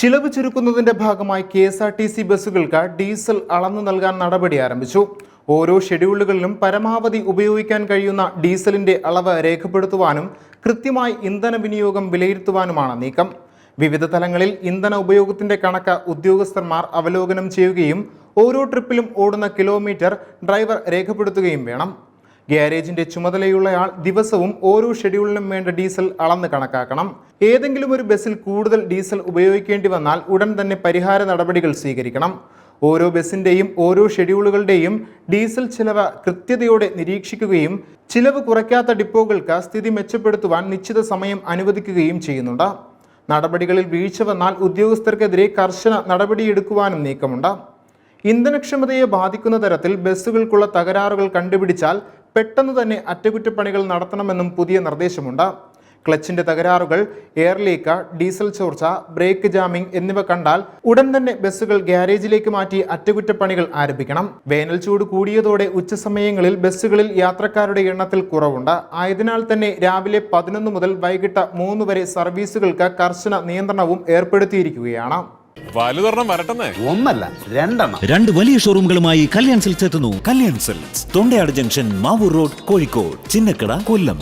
ചിലവ് ചുരുക്കുന്നതിന്റെ ഭാഗമായി K S R T C ബസ്സുകൾക്ക് diesel അളന്നു നൽകാൻ നടപടി ആരംഭിച്ചു. ഓരോ ഷെഡ്യൂളുകളിലും പരമാവധി ഉപയോഗിക്കാൻ കഴിയുന്ന ഡീസലിന്റെ അളവ് രേഖപ്പെടുത്തുവാനും കൃത്യമായി ഇന്ധന വിനിയോഗം വിലയിരുത്തുവാനുമാണ് നീക്കം. വിവിധ തലങ്ങളിൽ ഇന്ധന ഉപയോഗത്തിന്റെ കണക്ക് ഉദ്യോഗസ്ഥന്മാർ അവലോകനം ചെയ്യുകയും ഓരോ ട്രിപ്പിലും ഓടുന്ന കിലോമീറ്റർ ഡ്രൈവർ രേഖപ്പെടുത്തുകയും വേണം. ഗ്യാരേജിന്റെ ചുമതലയുള്ളയാൾ ദിവസവും ഓരോ ഷെഡ്യൂളിനും വേണ്ട ഡീസൽ അളന്ന് കണക്കാക്കണം. ഏതെങ്കിലും ഒരു ബസ്സിൽ കൂടുതൽ ഡീസൽ ഉപയോഗിക്കേണ്ടി വന്നാൽ ഉടൻ തന്നെ പരിഹാര നടപടികൾ സ്വീകരിക്കണം. ഓരോ ബസ്സിന്റെയും ഓരോ ഷെഡ്യൂളുകളുടെയും ഡീസൽ ചിലവ് കൃത്യതയോടെ നിരീക്ഷിക്കുകയും ചിലവ് കുറയ്ക്കാത്ത ഡിപ്പോകൾക്ക് സ്ഥിതി മെച്ചപ്പെടുത്തുവാൻ നിശ്ചിത സമയം അനുവദിക്കുകയും ചെയ്യുന്നുണ്ട്. നടപടികളിൽ വീഴ്ച വന്നാൽ ഉദ്യോഗസ്ഥർക്കെതിരെ കർശന നടപടിയെടുക്കുവാനും നീക്കമുണ്ട്. ഇന്ധനക്ഷമതയെ ബാധിക്കുന്ന തരത്തിൽ ബസ്സുകൾക്കുള്ള തകരാറുകൾ കണ്ടുപിടിച്ചാൽ പെട്ടെന്ന് തന്നെ അറ്റകുറ്റപ്പണികൾ നടത്തണമെന്നും പുതിയ നിർദ്ദേശമുണ്ട്. ക്ലച്ചിന്റെ തകരാറുകൾ എയർ ലീക്ക് ഡീസൽ ചോർച്ച ബ്രേക്ക് ജാമിംഗ് എന്നിവ കണ്ടാൽ ഉടൻ തന്നെ ബസ്സുകൾ ഗ്യാരേജിലേക്ക് മാറ്റി അറ്റകുറ്റപ്പണികൾ ആരംഭിക്കണം. വേനൽ ചൂട് കൂടിയതോടെ ഉച്ചസമയങ്ങളിൽ ബസ്സുകളിൽ യാത്രക്കാരുടെ എണ്ണത്തിൽ കുറവുണ്ട്. ആയതിനാൽ തന്നെ രാവിലെ പതിനൊന്ന് മുതൽ വൈകിട്ട് മൂന്ന് വരെ സർവീസുകൾക്ക് കർശന നിയന്ത്രണവും ഏർപ്പെടുത്തിയിരിക്കുകയാണ്. വലുതൊരെണ്ണം വരട്ടെന്നേ. ഒന്നല്ല രണ്ടെണ്ണം. രണ്ട് വലിയ ഷോറൂമുകളുമായി കല്യാൺ സിൽക്സ് എത്തുന്നു. Kalyan silks Thondayad junction Mavoor road Kozhikode Chinnakada Kollam.